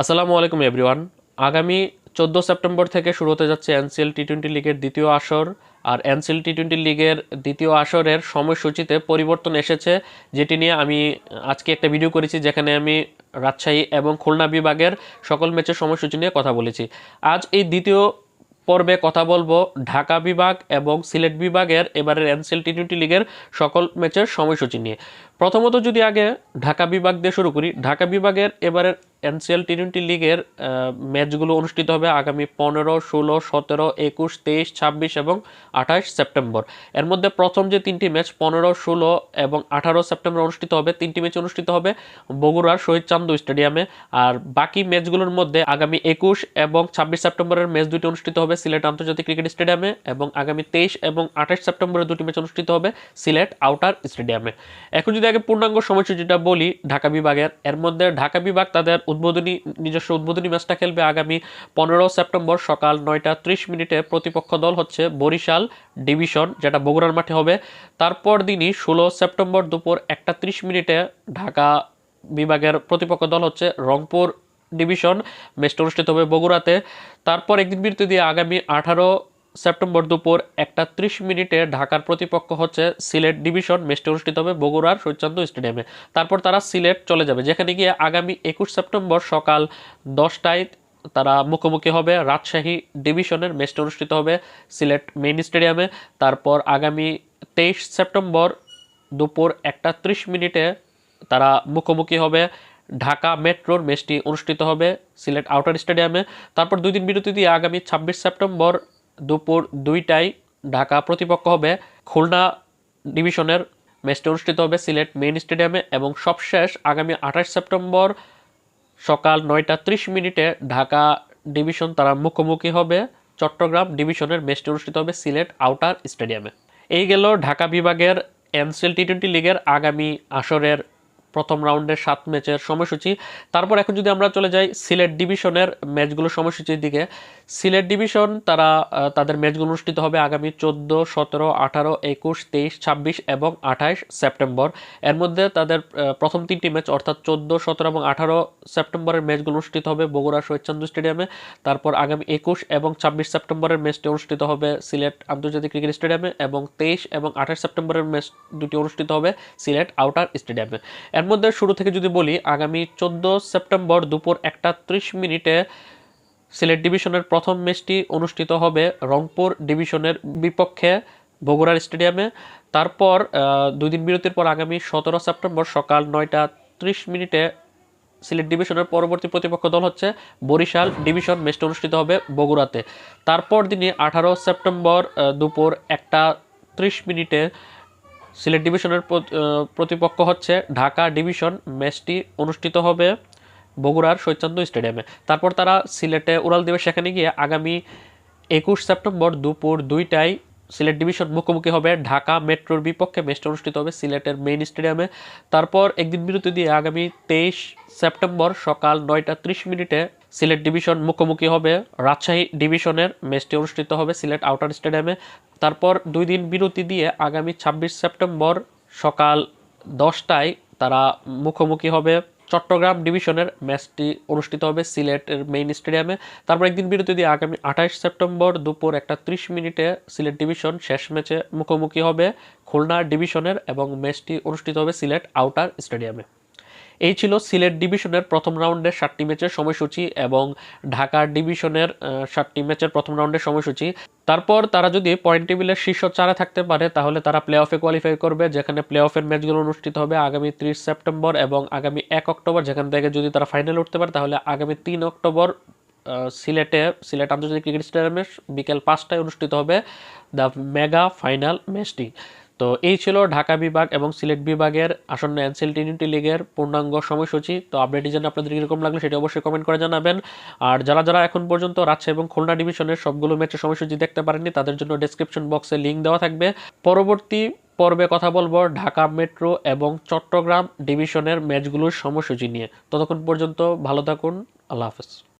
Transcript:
আসসালামু আলাইকুম এভরিওয়ান আগামী চোদ্দ সেপ্টেম্বর থেকে শুরু হতে যাচ্ছে এনসিএল টি টোয়েন্টি লিগের দ্বিতীয় আসর। আর এনসিএল টি টোয়েন্টি লিগের দ্বিতীয় আসরের সময়সূচিতে পরিবর্তন এসেছে, যেটি নিয়ে আমি আজকে একটা ভিডিও করেছি, যেখানে আমি রাজশাহী এবং খুলনা বিভাগের সকল ম্যাচের সময়সূচি নিয়ে কথা বলেছি। আজ এই দ্বিতীয় পর্বে কথা বলব ঢাকা বিভাগ এবং সিলেট বিভাগের, এবারের এনসিএল টি টোয়েন্টি লিগের সকল ম্যাচের সময়সূচি নিয়ে। প্রথমত যদি আগে ঢাকা বিভাগ দিয়ে শুরু করি, ঢাকা বিভাগের এবারের এনসিএল টি টোয়েন্টি লিগের ম্যাচগুলো অনুষ্ঠিত হবে আগামী পনেরো, ষোলো, সতেরো, একুশ, তেইশ, ছাব্বিশ এবং আঠাশ সেপ্টেম্বর। এর মধ্যে প্রথম যে তিনটি ম্যাচ, পনেরো, ষোলো এবং আঠারো সেপ্টেম্বর অনুষ্ঠিত হবে, তিনটি ম্যাচ অনুষ্ঠিত হবে বগুড়ার শহীদ চান্দু স্টেডিয়ামে। আর বাকি ম্যাচগুলোর মধ্যে আগামী একুশ এবং ছাব্বিশ সেপ্টেম্বরের ম্যাচ দুটি অনুষ্ঠিত হবে সিলেট আন্তর্জাতিক ক্রিকেট স্টেডিয়ামে এবং আগামী তেইশ এবং আঠাশ সেপ্টেম্বরের দুটি ম্যাচ অনুষ্ঠিত হবে সিলেট আউটার স্টেডিয়ামে। এখন যদি আগে পূর্ণাঙ্গ সময়সূচিটা বলি, ঢাকা বিভাগের, এর মধ্যে ঢাকা বিভাগ তাদের উদ্বোধনী, নিজস্ব উদ্বোধনী ম্যাচটা খেলবে আগামী পনেরো সেপ্টেম্বর সকাল নয়টা ত্রিশ মিনিটে প্রতিপক্ষ দল হচ্ছে বরিশাল ডিভিশন, যেটা বগুড়ার মাঠে হবে। তারপর দিনই ষোলো সেপ্টেম্বর দুপুর একটা ত্রিশ মিনিটে ঢাকা বিভাগের প্রতিপক্ষ দল হচ্ছে রংপুর ডিভিশন, ম্যাচটা অনুষ্ঠিত হবে বগুড়াতে। তারপর একদিন বিরতি দিয়ে আগামী আঠারো সেপ্টেম্বর দুপুর একটা ত্রিশ মিনিটে ঢাকার প্রতিপক্ষ হচ্ছে সিলেট ডিভিশন ম্যাচটি অনুষ্ঠিত হবে বগুড়ার শৈচান্ত স্টেডিয়ামে। তারপর তারা সিলেট চলে যাবে, যেখানে গিয়ে আগামী একুশ সেপ্টেম্বর সকাল দশটায় তারা মুখোমুখি হবে। রাজশাহী ডিভিশনের ম্যাচটি অনুষ্ঠিত হবে সিলেট মেইন স্টেডিয়ামে। তারপর আগামী তেইশ সেপ্টেম্বর দুপুর একটা ত্রিশ মিনিটে তারা মুখোমুখি হবে। ঢাকা মেট্রোর ম্যাচটি অনুষ্ঠিত হবে সিলেট আউটার স্টেডিয়ামে। তারপর দুই দিন বিরতি দিয়ে আগামী ছাব্বিশ সেপ্টেম্বর দুপুর দুইটায় ঢাকা প্রতিপক্ষ হবে খুলনা ডিভিশনের। ম্যাচটি অনুষ্ঠিত হবে সিলেট মেইন স্টেডিয়ামে এবং সবশেষ আগামী আঠাশ সেপ্টেম্বর সকাল নয়টা ত্রিশ মিনিটে ঢাকা ডিভিশন তারা মুখোমুখি হবে। চট্টগ্রাম ডিভিশনের ম্যাচটি অনুষ্ঠিত হবে সিলেট আউটার স্টেডিয়ামে। এই গেল ঢাকা বিভাগের এনসিএল টি টোয়েন্টি লিগের আগামী আসরের প্রথম রাউন্ডের সাত ম্যাচের সময়সূচি। তারপর এখন যদি আমরা চলে যাই সিলেট ডিভিশনের ম্যাচগুলো সময়সূচির দিকে। সিলেট ডিভিশন তারা তাদের ম্যাচগুলো অনুষ্ঠিত হবে আগামী চোদ্দ, সতেরো, আঠারো, একুশ, তেইশ, ছাব্বিশ এবং আঠাশ সেপ্টেম্বর। এর মধ্যে তাদের প্রথম তিনটি ম্যাচ অর্থাৎ চোদ্দ, সতেরো এবং আঠারো সেপ্টেম্বরের ম্যাচগুলো অনুষ্ঠিত হবে বগুড়া শহীদচন্দ্র স্টেডিয়ামে। তারপর আগামী একুশ এবং ছাব্বিশ সেপ্টেম্বরের ম্যাচটি অনুষ্ঠিত হবে সিলেট আন্তর্জাতিক ক্রিকেট স্টেডিয়ামে এবং তেইশ এবং আঠাশ সেপ্টেম্বরের ম্যাচ দুটি অনুষ্ঠিত হবে সিলেট আউটার স্টেডিয়ামে। এর মধ্যে শুরু থেকে যদি বলি, আগামী চোদ্দ সেপ্টেম্বর দুপুর একটা ত্রিশ মিনিটে সিলেট ডিভিশনের প্রথম ম্যাচটি অনুষ্ঠিত হবে রংপুর ডিভিশনের বিপক্ষে বগুড়ার স্টেডিয়ামে। তারপর দুই দিন বিরতির পর আগামী সতেরো সেপ্টেম্বর সকাল নয়টা ত্রিশ মিনিটে সিলেট ডিভিশনের পরবর্তী প্রতিপক্ষ দল হচ্ছে বরিশাল ডিভিশন। ম্যাচটি অনুষ্ঠিত হবে বগুড়াতে। তারপর দিনে আঠারো সেপ্টেম্বর দুপুর একটা ত্রিশ মিনিটে সিলেট ডিভিশনের প্রতিপক্ষ হচ্ছে ঢাকা ডিভিশন। ম্যাচটি অনুষ্ঠিত হবে বগুড়ার শৈচান্দ স্টেডিয়ামে। তারপর তারা সিলেটে উড়াল দেবে। সেখানে গিয়ে আগামী একুশ সেপ্টেম্বর দুপুর দুইটায় সিলেট ডিভিশন মুখোমুখি হবে। ঢাকা মেট্রোর বিপক্ষে ম্যাচটা অনুষ্ঠিত হবে সিলেটের মেইন স্টেডিয়ামে। তারপর একদিন বিরতি দিয়ে আগামী তেইশ সেপ্টেম্বর সকাল নয়টা ত্রিশ মিনিটে সিলেট ডিভিশন মুখোমুখি হবে। রাজশাহী ডিভিশনের ম্যাচটি অনুষ্ঠিত হবে সিলেট আউটার স্টেডিয়ামে। তারপর দুই দিন বিরতি দিয়ে আগামী ছাব্বিশ সেপ্টেম্বর সকাল দশটায় তারা মুখোমুখি হবে। চট্টগ্রাম ডিভিশনের ম্যাচটি অনুষ্ঠিত হবে সিলেটের মেইন স্টেডিয়ামে। তারপর একদিন বিরতি দিয়ে আগামী আঠাশ সেপ্টেম্বর দুপুর একটা ত্রিশ মিনিটে সিলেট ডিভিশন শেষ ম্যাচে মুখোমুখি হবে। খুলনা ডিভিশনের এবং ম্যাচটি অনুষ্ঠিত হবে সিলেট আউটার স্টেডিয়ামে। এই ছিল সিলেট ডিভিশনের প্রথম রাউন্ডের সাতটি ম্যাচের সময়সূচি এবং ঢাকা ডিভিশনের সাতটি ম্যাচের প্রথম রাউন্ডের সময়সূচি। তারপর তারা যদি পয়েন্ট টেবিলের শীর্ষ চারে থাকতে পারে, তাহলে তারা প্লে অফে কোয়ালিফাই করবে, যেখানে প্লে অফের ম্যাচগুলো অনুষ্ঠিত হবে আগামী ত্রিশ সেপ্টেম্বর এবং আগামী এক অক্টোবর, যেখান থেকে যদি তারা ফাইনাল উঠতে পারে, তাহলে আগামী তিন অক্টোবর সিলেটে, সিলেট আন্তর্জাতিক ক্রিকেট স্টেডিয়ামে বিকেল পাঁচটায় অনুষ্ঠিত হবে দ্য মেগা ফাইনাল ম্যাচটি তো এই ছিল ঢাকা বিভাগ এবং সিলেট বিভাগের আসন্ন এনসিএল টি লিগের পূর্ণাঙ্গ সময়সূচি। তো আপডেটের জন্য আপনাদের কীরকম লাগল সেটা অবশ্যই কমেন্ট করে জানাবেন। আর যারা যারা এখন পর্যন্ত রাজশাহী এবং খুলনা ডিভিশনের সবগুলো ম্যাচের সময়সূচি দেখতে পারেননি, তাদের জন্য ডেসক্রিপশন বক্সে লিঙ্ক দেওয়া থাকবে। পরবর্তী পর্বে কথা বলব ঢাকা মেট্রো এবং চট্টগ্রাম ডিভিশনের ম্যাচগুলোর সময়সূচি নিয়ে। ততক্ষণ পর্যন্ত ভালো থাকুন, আল্লাহ হাফেজ।